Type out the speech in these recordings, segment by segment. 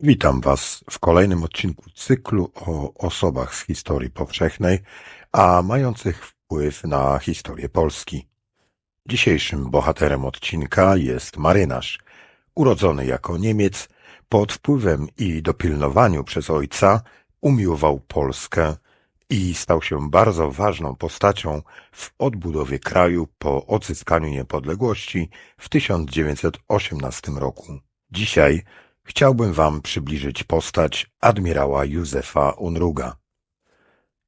Witam Was w kolejnym odcinku cyklu o osobach z historii powszechnej, a mających wpływ na historię Polski. Dzisiejszym bohaterem odcinka jest marynarz, urodzony jako Niemiec, pod wpływem i dopilnowaniu przez ojca umiłował Polskę i stał się bardzo ważną postacią w odbudowie kraju po odzyskaniu niepodległości w 1918 roku. Dzisiaj chciałbym Wam przybliżyć postać admirała Józefa Unruga.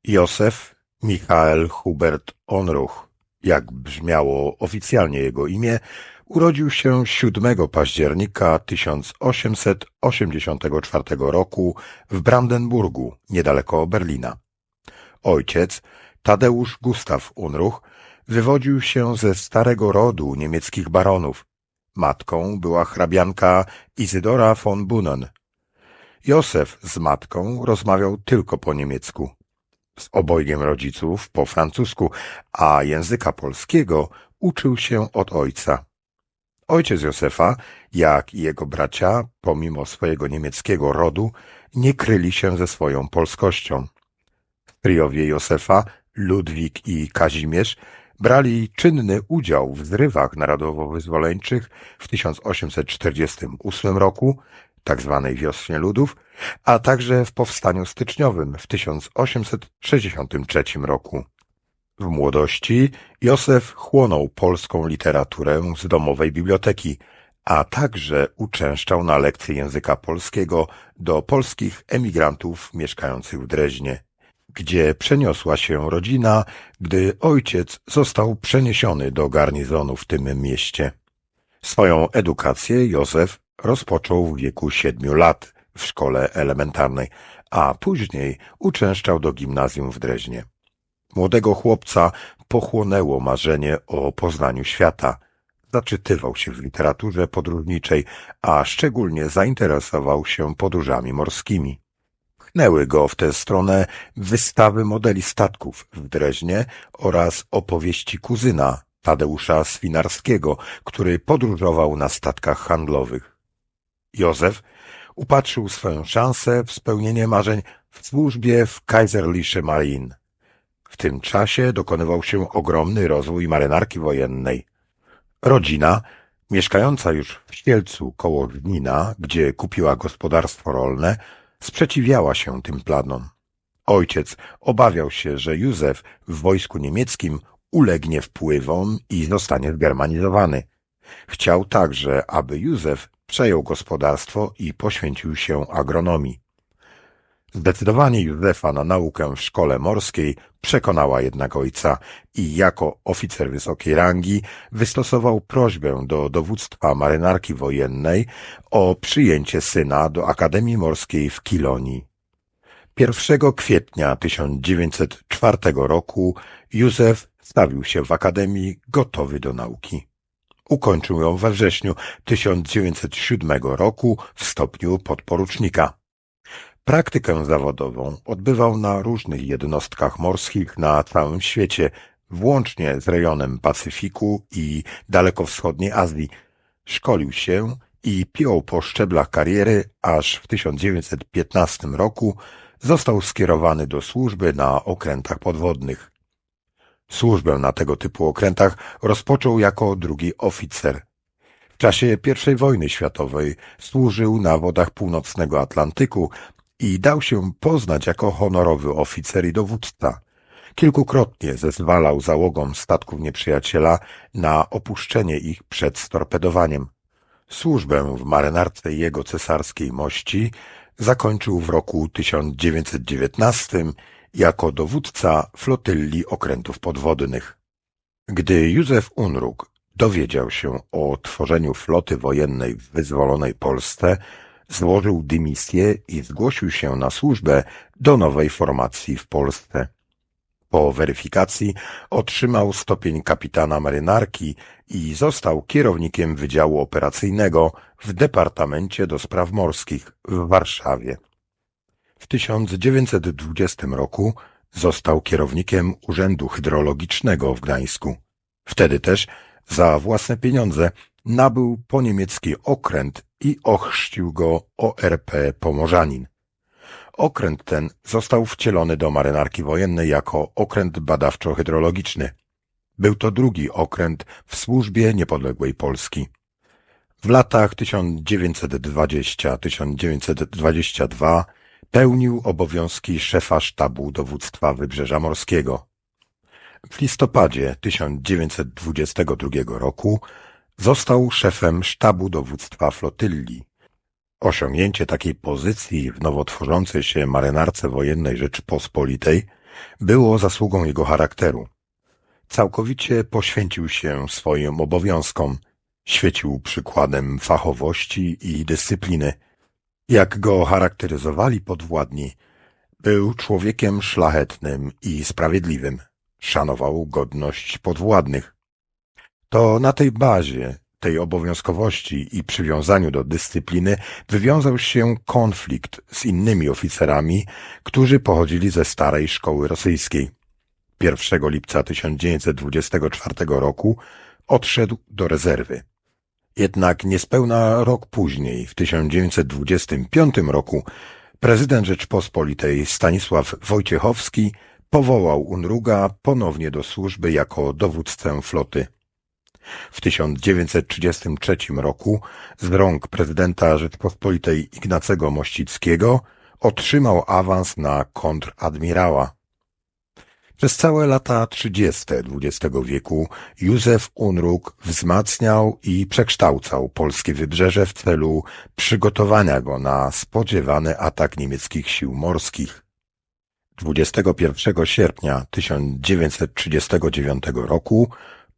Józef Michael Hubert Onruch, jak brzmiało oficjalnie jego imię, urodził się 7 października 1884 roku w Brandenburgu, niedaleko Berlina. Ojciec, Tadeusz Gustaw Unruch, wywodził się ze starego rodu niemieckich baronów, Matką była hrabianka Izydora von Bunen. Józef z matką rozmawiał tylko po niemiecku, z obojgiem rodziców po francusku, a języka polskiego uczył się od ojca. Ojciec Józefa, jak i jego bracia, pomimo swojego niemieckiego rodu, nie kryli się ze swoją polskością. Stryjowie Józefa, Ludwik i Kazimierz brali czynny udział w zrywach narodowo-wyzwoleńczych w 1848 roku, tzw. Tak Wiosnie Ludów, a także w powstaniu styczniowym w 1863 roku. W młodości Józef chłonął polską literaturę z domowej biblioteki, a także uczęszczał na lekcje języka polskiego do polskich emigrantów mieszkających w Dreźnie gdzie przeniosła się rodzina, gdy ojciec został przeniesiony do garnizonu w tym mieście. Swoją edukację Józef rozpoczął w wieku siedmiu lat w szkole elementarnej, a później uczęszczał do gimnazjum w Dreźnie. Młodego chłopca pochłonęło marzenie o poznaniu świata. Zaczytywał się w literaturze podróżniczej, a szczególnie zainteresował się podróżami morskimi. Pchnęły go w tę stronę wystawy modeli statków w Dreźnie oraz opowieści kuzyna Tadeusza Swinarskiego, który podróżował na statkach handlowych. Józef upatrzył swoją szansę w spełnienie marzeń w służbie w Kaiserliche Marine. W tym czasie dokonywał się ogromny rozwój marynarki wojennej. Rodzina, mieszkająca już w Ścielcu koło Żnina, gdzie kupiła gospodarstwo rolne, sprzeciwiała się tym planom. Ojciec obawiał się, że Józef w wojsku niemieckim ulegnie wpływom i zostanie zgermanizowany. Chciał także, aby Józef przejął gospodarstwo i poświęcił się agronomii. Zdecydowanie Józefa na naukę w szkole morskiej przekonała jednak ojca i jako oficer wysokiej rangi wystosował prośbę do dowództwa marynarki wojennej o przyjęcie syna do Akademii Morskiej w Kilonii. 1 kwietnia 1904 roku Józef stawił się w Akademii gotowy do nauki. Ukończył ją we wrześniu 1907 roku w stopniu podporucznika. Praktykę zawodową odbywał na różnych jednostkach morskich na całym świecie, włącznie z rejonem Pacyfiku i dalekowschodniej Azji. Szkolił się i piął po szczeblach kariery, aż w 1915 roku został skierowany do służby na okrętach podwodnych. Służbę na tego typu okrętach rozpoczął jako drugi oficer. W czasie I wojny światowej służył na wodach północnego Atlantyku i dał się poznać jako honorowy oficer i dowódca. Kilkukrotnie zezwalał załogom statków nieprzyjaciela na opuszczenie ich przed storpedowaniem. Służbę w marynarce jego cesarskiej mości zakończył w roku 1919 jako dowódca flotylli okrętów podwodnych. Gdy Józef Unruk dowiedział się o tworzeniu floty wojennej w wyzwolonej Polsce, złożył dymisję i zgłosił się na służbę do nowej formacji w Polsce. Po weryfikacji otrzymał stopień kapitana marynarki i został kierownikiem Wydziału Operacyjnego w Departamencie do Spraw Morskich w Warszawie. W 1920 roku został kierownikiem Urzędu Hydrologicznego w Gdańsku. Wtedy też za własne pieniądze nabył po niemiecki okręt i ochrzcił go ORP Pomorzanin. Okręt ten został wcielony do marynarki wojennej jako okręt badawczo-hydrologiczny. Był to drugi okręt w służbie niepodległej Polski. W latach 1920-1922 pełnił obowiązki szefa sztabu dowództwa Wybrzeża Morskiego. W listopadzie 1922 roku został szefem sztabu dowództwa flotylli. Osiągnięcie takiej pozycji w nowo tworzącej się marynarce wojennej Rzeczypospolitej było zasługą jego charakteru. Całkowicie poświęcił się swoim obowiązkom, świecił przykładem fachowości i dyscypliny. Jak go charakteryzowali podwładni, był człowiekiem szlachetnym i sprawiedliwym, szanował godność podwładnych. To na tej bazie, tej obowiązkowości i przywiązaniu do dyscypliny wywiązał się konflikt z innymi oficerami, którzy pochodzili ze starej szkoły rosyjskiej. 1 lipca 1924 roku odszedł do rezerwy. Jednak niespełna rok później, w 1925 roku, prezydent Rzeczpospolitej Stanisław Wojciechowski powołał Unruga ponownie do służby jako dowódcę floty. W 1933 roku z rąk prezydenta Rzeczpospolitej Ignacego Mościckiego otrzymał awans na kontradmirała. Przez całe lata 30. XX wieku Józef Unruk wzmacniał i przekształcał polskie wybrzeże w celu przygotowania go na spodziewany atak niemieckich sił morskich. 21 sierpnia 1939 roku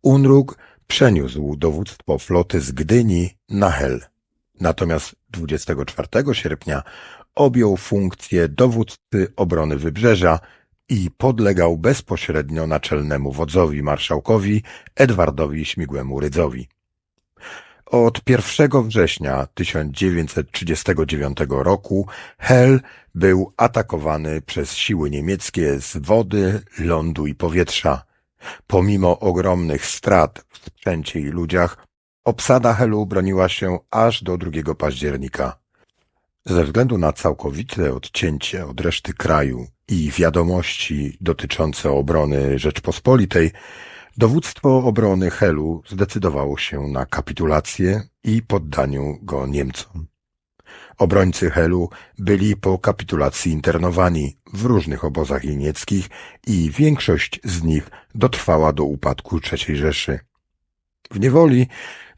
Unruk przeniósł dowództwo floty z Gdyni na Hel. Natomiast 24 sierpnia objął funkcję dowódcy obrony wybrzeża i podlegał bezpośrednio naczelnemu wodzowi marszałkowi Edwardowi Śmigłemu Rydzowi. Od 1 września 1939 roku Hel był atakowany przez siły niemieckie z wody, lądu i powietrza. Pomimo ogromnych strat w sprzęcie i ludziach, obsada Helu broniła się aż do 2 października. Ze względu na całkowite odcięcie od reszty kraju i wiadomości dotyczące obrony Rzeczpospolitej, dowództwo obrony Helu zdecydowało się na kapitulację i poddaniu go Niemcom. Obrońcy Helu byli po kapitulacji internowani w różnych obozach niemieckich i większość z nich dotrwała do upadku III Rzeszy. W niewoli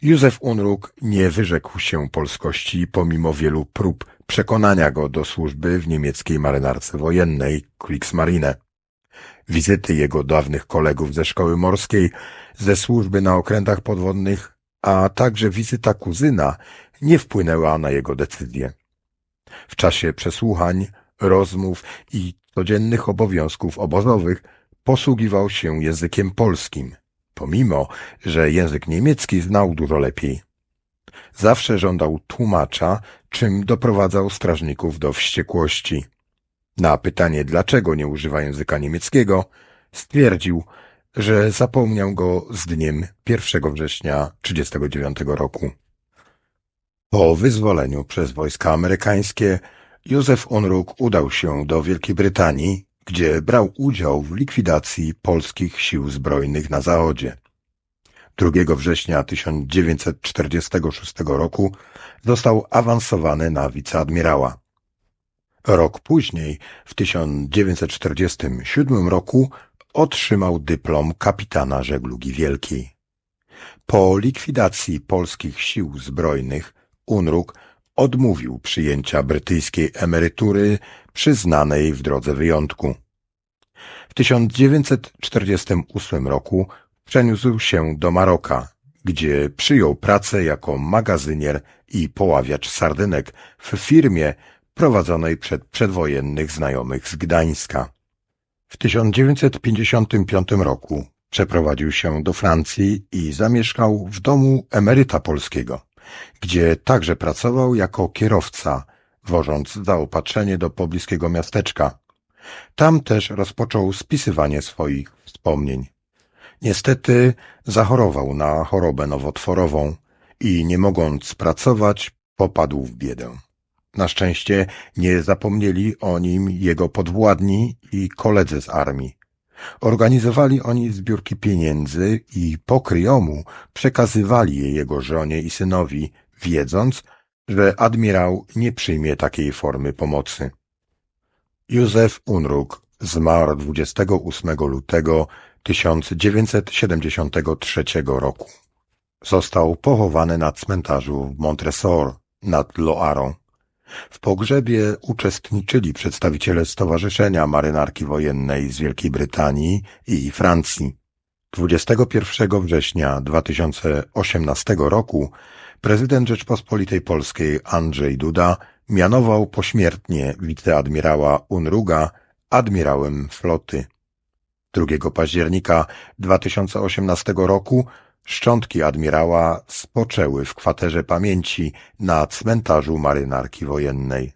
Józef Unruk nie wyrzekł się polskości pomimo wielu prób przekonania go do służby w niemieckiej marynarce wojennej Kriegsmarine. Wizyty jego dawnych kolegów ze szkoły morskiej, ze służby na okrętach podwodnych, a także wizyta kuzyna nie wpłynęła na jego decyzję. W czasie przesłuchań, rozmów i codziennych obowiązków obozowych posługiwał się językiem polskim, pomimo, że język niemiecki znał dużo lepiej. Zawsze żądał tłumacza, czym doprowadzał strażników do wściekłości. Na pytanie, dlaczego nie używa języka niemieckiego, stwierdził, że zapomniał go z dniem 1 września 1939 roku. Po wyzwoleniu przez wojska amerykańskie Józef Unruk udał się do Wielkiej Brytanii, gdzie brał udział w likwidacji polskich sił zbrojnych na Zachodzie. 2 września 1946 roku został awansowany na wiceadmirała. Rok później, w 1947 roku, otrzymał dyplom kapitana żeglugi wielkiej. Po likwidacji polskich sił zbrojnych Unruk odmówił przyjęcia brytyjskiej emerytury przyznanej w drodze wyjątku. W 1948 roku przeniósł się do Maroka, gdzie przyjął pracę jako magazynier i poławiacz sardynek w firmie prowadzonej przed przedwojennych znajomych z Gdańska. W 1955 roku przeprowadził się do Francji i zamieszkał w domu emeryta polskiego, gdzie także pracował jako kierowca, wożąc zaopatrzenie do pobliskiego miasteczka. Tam też rozpoczął spisywanie swoich wspomnień. Niestety zachorował na chorobę nowotworową i nie mogąc pracować, popadł w biedę. Na szczęście nie zapomnieli o nim jego podwładni i koledzy z armii. Organizowali oni zbiórki pieniędzy i po kryjomu przekazywali je jego żonie i synowi, wiedząc, że admirał nie przyjmie takiej formy pomocy. Józef Unruk zmarł 28 lutego 1973 roku. Został pochowany na cmentarzu w Montresor nad Loarą. W pogrzebie uczestniczyli przedstawiciele Stowarzyszenia Marynarki Wojennej z Wielkiej Brytanii i Francji. 21 września 2018 roku prezydent Rzeczpospolitej Polskiej Andrzej Duda mianował pośmiertnie wiceadmirała Unruga admirałem floty. 2 października 2018 roku szczątki admirała spoczęły w kwaterze pamięci na cmentarzu marynarki wojennej.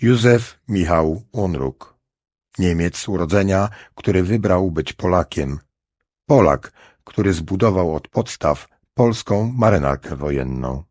Józef Michał Unruk Niemiec urodzenia, który wybrał być Polakiem. Polak, który zbudował od podstaw polską marynarkę wojenną.